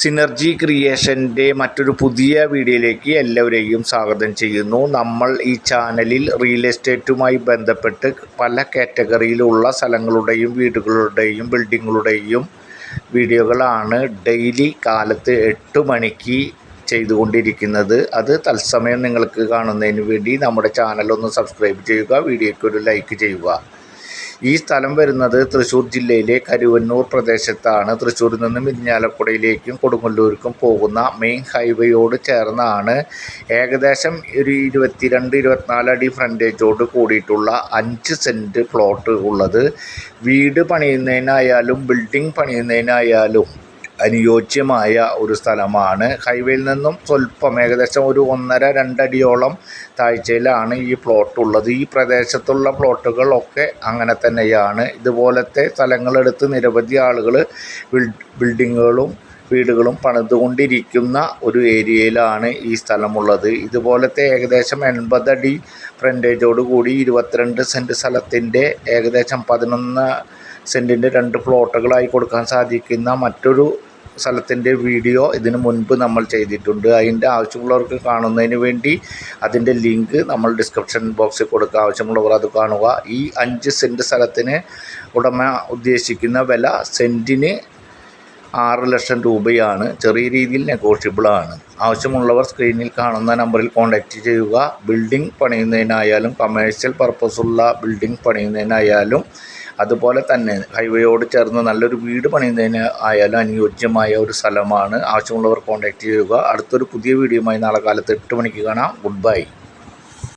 Synergy ക്രിയേഷന്റെ മറ്റൊരു പുതിയ വീഡിയോയിലേക്ക് എല്ലാവരെയും സ്വാഗതം ചെയ്യുന്നു. നമ്മൾ ഈ ചാനലിൽ റിയൽ എസ്റ്റേറ്റുമായി ബന്ധപ്പെട്ട് പല കാറ്റഗറിയിലുള്ള സ്ഥലങ്ങളുടെയും വീടുകളുടെയും ബിൽഡിങ്ങുകളുടെയും വീഡിയോകളാണ് ഡെയിലി കാലത്ത് എട്ട് മണിക്ക് ചെയ്തുകൊണ്ടിരിക്കുന്നത്. അത് തത്സമയം നിങ്ങൾക്ക് കാണുന്നതിന് വേണ്ടി നമ്മുടെ ചാനൽ ഒന്ന് സബ്സ്ക്രൈബ് ചെയ്യുക വീഡിയോയ്ക്ക് ഒരു ലൈക്ക് ചെയ്യുക. ഈ സ്ഥലം വരുന്നത് തൃശ്ശൂർ ജില്ലയിലെ കരുവന്നൂർ പ്രദേശത്താണ്. തൃശ്ശൂരിൽ നിന്നും ഇരിഞ്ഞാലക്കുടയിലേക്കും കൊടുങ്ങല്ലൂർക്കും പോകുന്ന മെയിൻ ഹൈവേയോട് ചേർന്നാണ് ഏകദേശം ഒരു ഇരുപത്തിരണ്ട് ഇരുപത്തിനാല് അടി ഫ്രണ്ടേജോട് കൂടിയിട്ടുള്ള അഞ്ച് സെന്റ് പ്ലോട്ട് ഉള്ളത്. വീട് പണിയുന്നതിനായാലും ബിൽഡിംഗ് പണിയുന്നതിനായാലും അനുയോജ്യമായ ഒരു സ്ഥലമാണ്. ഹൈവേയിൽ നിന്നും സ്വല്പം ഏകദേശം ഒരു ഒന്നര രണ്ടടിയോളം താഴ്ചയിലാണ് ഈ പ്ലോട്ട് ഉള്ളത്. ഈ പ്രദേശത്തുള്ള പ്ലോട്ടുകളൊക്കെ അങ്ങനെ തന്നെയാണ്. ഇതുപോലത്തെ സ്ഥലങ്ങളെടുത്ത് നിരവധി ആളുകൾ ബിൽഡിങ്ങുകളും വീടുകളും പണിതുകൊണ്ടിരിക്കുന്ന ഒരു ഏരിയയിലാണ് ഈ സ്ഥലമുള്ളത്. ഇതുപോലത്തെ ഏകദേശം എൺപതടി ഫ്രണ്ടേജോട് കൂടി ഇരുപത്തിരണ്ട് സെന്റ് സ്ഥലത്തിന്റെ ഏകദേശം പതിനൊന്ന് സെന്റിന്റെ രണ്ട് പ്ലോട്ടുകളായി കൊടുക്കാൻ സാധിക്കുന്ന മറ്റൊരു സ്ഥലത്തിന്റെ വീഡിയോ ഇതിനു മുൻപ് നമ്മൾ ചെയ്തിട്ടുണ്ട്. അതിന്റെ ആവശ്യമുള്ളവർക്ക് കാണുന്നതിന് വേണ്ടി അതിന്റെ ലിങ്ക് നമ്മൾ ഡിസ്ക്രിപ്ഷൻ ബോക്സിൽ കൊടുക്കുക. ആവശ്യമുള്ളവർ അത് കാണുക. ഈ അഞ്ച് സെന്റ് സ്ഥലത്തിന് ഉടമ ഉദ്ദേശിക്കുന്ന വില സെന്റിന് ആറ് ലക്ഷം രൂപയാണ്. ചെറിയ രീതിയിൽ നെഗോഷ്യബിളാണ് ആവശ്യമുള്ളവർ സ്ക്രീനിൽ കാണുന്ന നമ്പറിൽ കോൺടാക്റ്റ് ചെയ്യുക. ബിൽഡിംഗ് പണിയുന്നതിനായാലും കമേഴ്ഷ്യൽ പർപ്പസുള്ള ബിൽഡിംഗ് പണിയുന്നതിനായാലും അതുപോലെ തന്നെ ഹൈവേയോട് ചേർന്ന് നല്ലൊരു വീട് പണിയുന്നതിന് ആയാലും അനുയോജ്യമായ ഒരു സ്ഥലമാണ്. ആവശ്യമുള്ളവർ കോൺടാക്റ്റ് ചെയ്യുക. അടുത്തൊരു പുതിയ വീഡിയോയുമായി നാളെ കാലത്ത് എട്ട് മണിക്ക് കാണാം. Good bye